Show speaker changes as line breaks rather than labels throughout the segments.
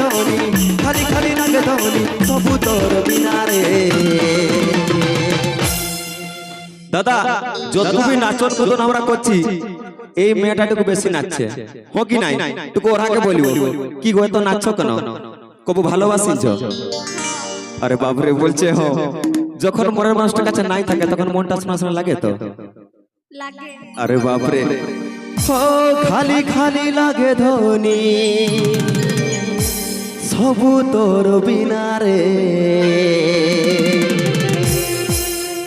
ধনী খালি খালি লাগে ধনী সবু তোর বিনারে দাদা যতটুকুই নাচন কুদন আমরা করছি এই মেয়েটাটুকু বেশি নাচছে। হো কি নাই? টুকু ওরাকে বলিব কি গো তো নাচছ কেন? কবু ভালোবাসিছ আরে বাবরে বলছে হ। যখন মনের মানুষটার কাছে নাই থাকে তখন মনটা শোনা শোনা লাগে তো।
লাগে।
আরে বাপরে। খালি খালি লাগে ধনী। সবু তোর বিনারে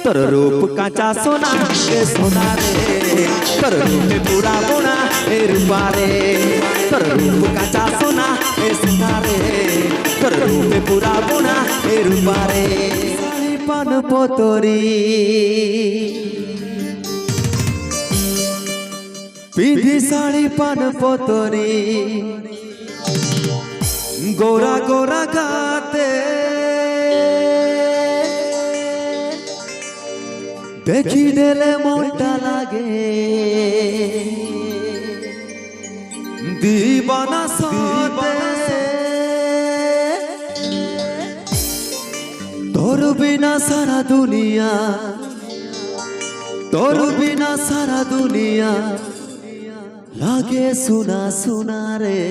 তোর রূপ কাঁচা সোনা এ সোনা রে তোর রূপে পুরা বোনা এ রূপারে। তোর রূপ কাঁচা সোনা এ সোনা রে তোর রূপে পুরা বোনা এ রূপারে। শাড়ি পান পতরি। পিধি শাড়ি পান পতরি। গোরা গোরা গাতে। দেখি দেলে মনটা লাগে। দিবানা সাথে। তোর বিনা সারা দুনিয়া তোর বিনা সারা দুনিয়া। লাগে সোনা সোনা রে।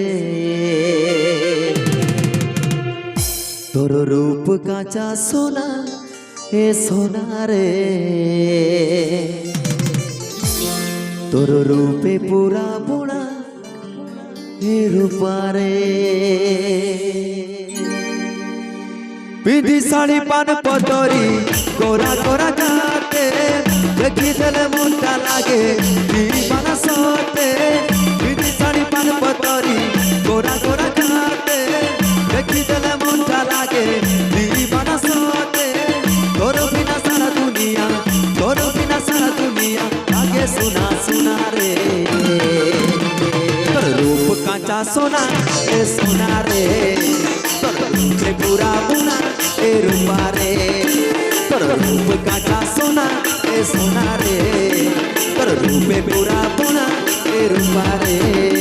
তোর রূপ কাঁচা সোনা হে সোনা রে। তোর রূপে পুরা বুড়া হে রূপারে পিধি শাড়ি, পান পতরি গোরা গোরা গাতে দেখি দেলে মনটা লাগে পতরি গোরা গোরা গাতে দেখি দেলে মনটা লাগে, দিবানা সতে তোর বিনা সারা দুনিয়া, তোর বিনা সারা দুনিয়া লাগে সোনা সোনা রে। তোর রূপ কাঁচা সোনা, এ সোনা রে। তোর রূপে পুরা বুনা, এ রূপা রে। তোর রূপ কাঁচা সোনা, এ সোনা রে। তোর রূপে পুরা বুনা, এ রূপা রে।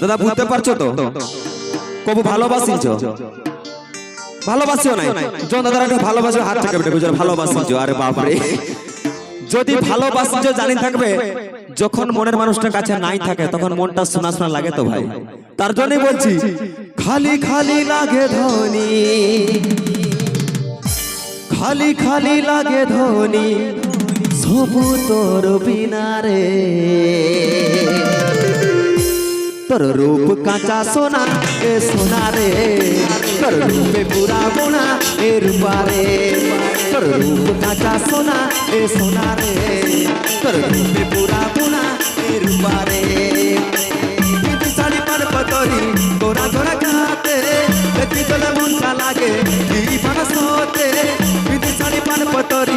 দাদা বুঝতে পারছ তো? কবু ভালোবাসিছ ভালোবাসিও নাই? জন দাদারা একটু ভালোবাসো হাত থেকে বেটে বুঝার ভালোবাসিছ আরে বাপরে। যদি ভালোবাসিছ জানি থাকবে যখন মনের মানুষটার কাছে নাই থাকে তখন মনটা শোনা শোনা লাগে তো ভাই? তার জন্যই বলছি খালি খালি লাগে ধনী। খালি খালি লাগে ধনী। সবু তোর বিনারে তোর রূপ কাঁচা সোনা এ সোনা রে তোর রূপে পুরা বোনা এ রূপা রে তোর রূপ কাঁচা সোনা এ সোনা রে তোর রূপে পুরা বোনা এ রূপা রে পিতি শাড়ি পার পতরি গোরা গোরা গাতে দেখি তোলে মনটা লাগে দিবানা সতে পিতি শাড়ি পার পতরি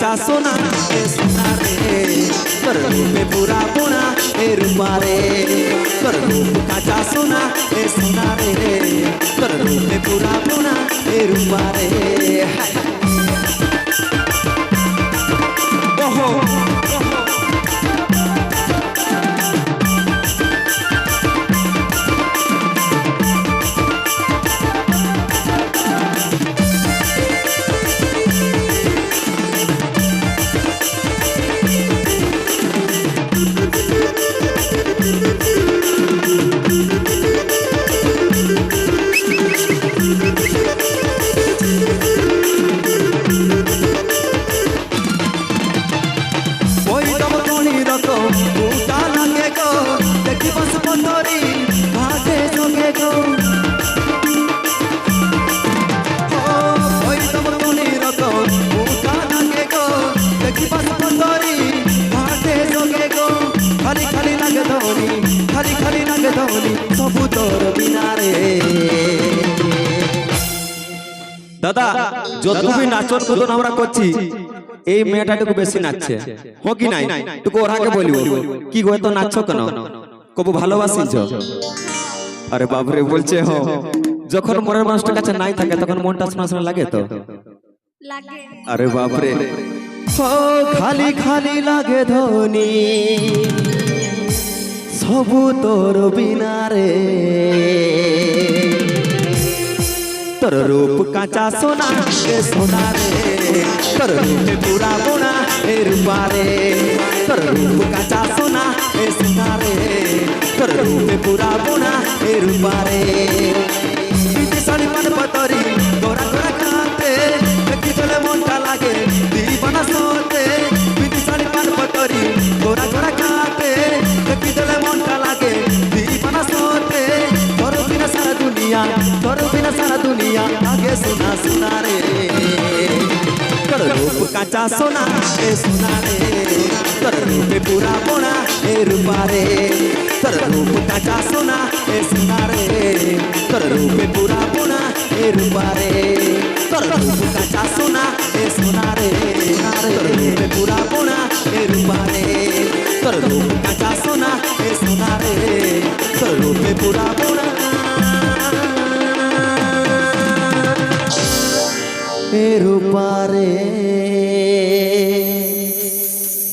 কাঁচা সোনা, এ সোনা রে। তোর রূপে পুরা বোনা, এ রূপা রে। তোর রূপ কাঁচা সোনা, এ সোনা রে। তোর রূপে পুরা বোনা, এ রূপা রে। ওহো। যতটুকু নাচন কুদন আমরা করছি, এই মেয়েটাটুকু বেশি নাচছে। হো কি নাই? টুকু ওরাকে বলিব, কি গো তো নাচছ কেন? কবু ভালোবাসিছ? আরে বাবরে বলছে, হ। যখন মনের মানুষটার কাছে নাই থাকে, তখন মনটা শোনা শোনা লাগে তো। আরে বাপরে। খালি খালি লাগে ধনি। সবু তোর বিনারে। তোর রূপ কাঁচা সোনা এ সোনা রে তোর রূপে পুরা বোনা এ রূপারে তোর রূপ কাঁচা সোনা এ সোনা রে তোর রূপে পুরা বোনা এ রূপারে পিঠে কাঁচা সোনা এ সোনা রে তোর রূপে পুরা বোনা এ রূপা রে তোর রূপ কাঁচা সোনা এ সোনা রে তোর রূপে পুরা বোনা এ রূপা রে তোর রূপ কাঁচা সোনা এ সোনা রে তোর রূপে পুরা বোনা এ রূপা রে তোর রূপ কাঁচা সোনা এ সোনা রে তোর রূপে পুরা বোনা এ রূপা রে